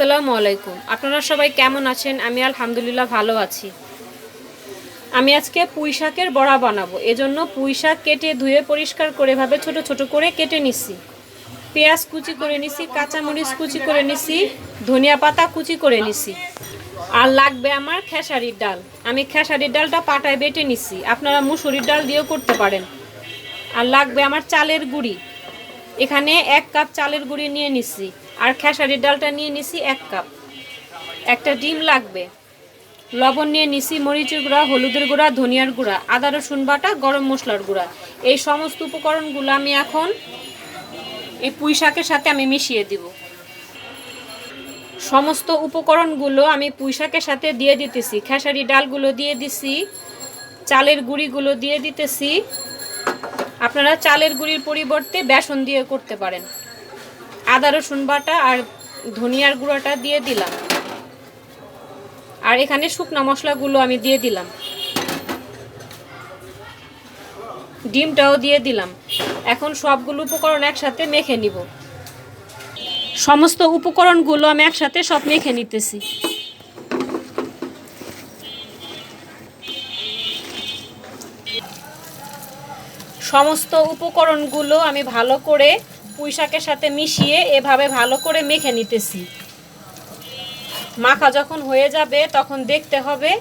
আসসালামু আলাইকুম। আপনারা সবাই কেমন আছেন? আমি আলহামদুলিল্লাহ ভালো আছি। আমি আজকে পুঁই শাকের বড়া বানাবো। এজন্য পুঁই শাক কেটে ধুয়ে পরিষ্কার করে ভাবে ছোট ছোট করে কেটে নিছি। পেঁয়াজ কুচি করে নিছি, কাঁচামরিচ কুচি করে নিছি, ধনিয়া পাতা কুচি করে নিছি। আর লাগবে আমার খেসারির ডাল। আমি খেসারির ডালটা পাটায় বেটে নিছি। আপনারা মুসুরির ডাল দিয়েও করতে পারেন। আর লাগবে আমার চালের গুঁড়ি। এখানে এক কাপ চালের গুঁড়ি নিয়ে নিছি, আর খেসারির ডালটা নিয়ে নিছি এক কাপ। একটা ডিম লাগবে। লবণ নিয়ে নিছি মরিচের গুঁড়া, হলুদের গুঁড়া, ধনিয়ার গুঁড়া, আদা, রসুন বাটা, গরম মশলার গুঁড়া। এই সমস্ত উপকরণগুলো আমি এখন এই পুঁই শাকের সাথে আমি মিশিয়ে দিব। সমস্ত উপকরণগুলো আমি পুঁই শাকের সাথে দিয়ে দিতেছি। খেসারি ডালগুলো দিয়ে দিছি, চালের গুঁড়িগুলো দিয়ে দিতেছি। আপনারা চালের গুঁড়ির পরিবর্তে বেসন দিয়ে করতে পারেন। আদা, রসুন বাটা আর ধনিয়ার গুঁড়োটা দিয়ে দিলাম। আর এখানে শুকনা মশলাগুলো আমি দিয়ে দিলাম। ডিমটাও দিয়ে দিলাম। এখন সবগুলো উপকরণ একসাথে মেখে নিব। সমস্ত উপকরণগুলো আমি একসাথে সব মেখে নিতেছি। সমস্ত উপকরণগুলো আমি ভালো করে পুঁই শাকের সাথে মিশিয়ে এভাবে ভালো করে মেখে নিতেছি। মাখা যখন হয়ে যাবে, তখন দেখতে হবে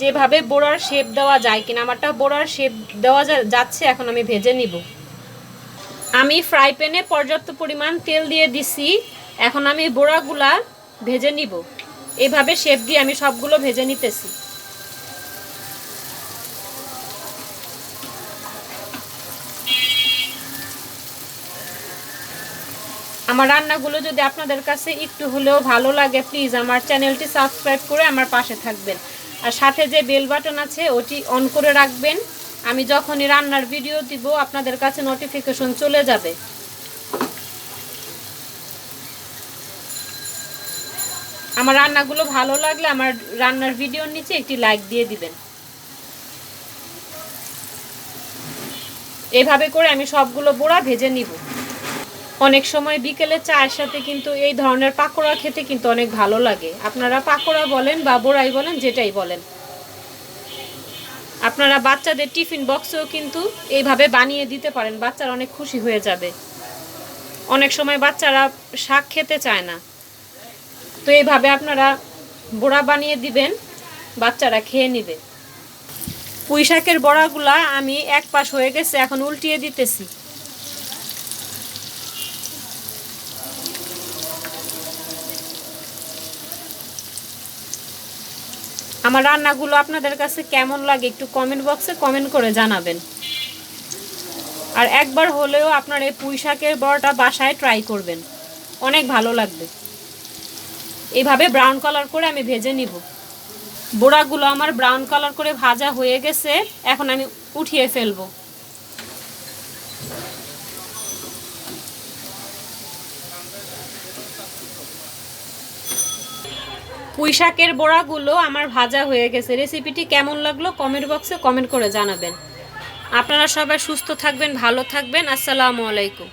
যেভাবে বোড়ার শেপ দেওয়া যায় কিনা। আমারটা বোড়ার শেপ দেওয়া যাচ্ছে, এখন আমি ভেজে নিব। আমি ফ্রাই প্যানে পর্যাপ্ত পরিমাণ তেল দিয়ে দিছি। এখন আমি বোড়াগুলা ভেজে নিব। এভাবে শেপ দিয়ে আমি সবগুলো ভেজে নিতেছি। আমার রান্নাগুলো যদি আপনাদের কাছে একটু হলেও ভালো লাগে প্লিজ আমার চ্যানেলটি সাবস্ক্রাইব করে আমার পাশে থাকবেন। আর সাথে যে বেল বাটন আছে, ওটি অন করে রাখবেন। আমি যখনই রান্নার ভিডিও দিব, আপনাদের কাছে নোটিফিকেশন চলে যাবে। আমার রান্নাগুলো ভালো লাগলে আমার রান্নার ভিডিওর নিচে একটি লাইক দিয়ে দিবেন। এভাবে করে আমি সবগুলো বোড়া ভেজে নিব। অনেক সময় বিকেলে চায়ের সাথে কিন্তু এই ধরনের পাকোড়া খেতে কিন্তু অনেক ভালো লাগে। আপনারা পাকোড়া বলেন বা বোড়াই বলেন, যেটাই বলেন। আপনারা বাচ্চাদের টিফিন বক্সেও কিন্তু এইভাবে বানিয়ে দিতে পারেন, বাচ্চারা অনেক খুশি হয়ে যাবে। অনেক সময় বাচ্চারা শাক খেতে চায় না। তো এইভাবে আপনারা বড়া বানিয়ে দিবেন, বাচ্চারা খেয়ে নেবে। পুঁই শাকের বড়াগুলা আমি এক পাশ হয়ে গেছে, এখন উল্টিয়ে দিতেছি। আমার রান্নাগুলো আপনাদের কাছে কেমন লাগে একটু কমেন্ট বক্সে কমেন্ট করে জানাবেন। আর একবার হলেও আপনার এই পুঁই শাকের বড়টা বাসায় ট্রাই করবেন। অনেক ভালো লাগবে। এইভাবে ব্রাউন কালার করে আমি ভেজে নিব। বোড়াগুলো আমার ব্রাউন কালার করে ভাজা হয়ে গেছে, এখন আমি উঠিয়ে ফেলব। পুঁই শাকের বড়াগুলো আমার ভাজা হয়ে গেছে। রেসিপিটি কেমন লাগল কমেন্ট বক্সে কমেন্ট করে জানাবেন। আপনারা সবাই সুস্থ থাকবেন, ভালো থাকবেন। আসসালামু আলাইকুম।